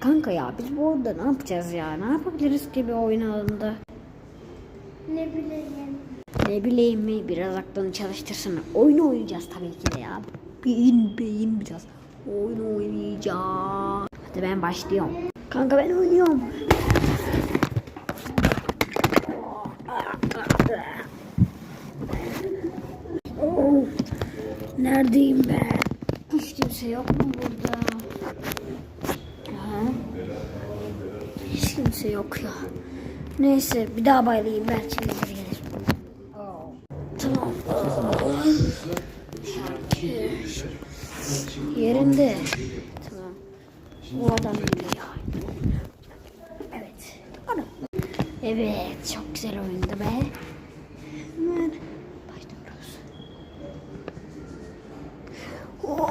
kanka ya biz bu oyunda ne yapacağız ya? Ne yapabiliriz ki bir oyun alanında? Ne bileyim. Ne bileyim mi biraz aklını çalıştırsana. Oyun oynayacağız tabii ki de ya. Beyin beyin biraz. Oyun oynayacağız. Hadi ben başlıyorum. Kanka ben oynuyorum. Oh, neredeyim ben? Hiç kimse yok mu burada? Hiç kimse yok ya. Neyse bir daha bayılayım belki gelir gelir. Tamam. Ee, yerinde. Tamam. O adam ya. Evet. Adam. Evet çok güzel oyundu be. Hemen başlıyoruz. Oh.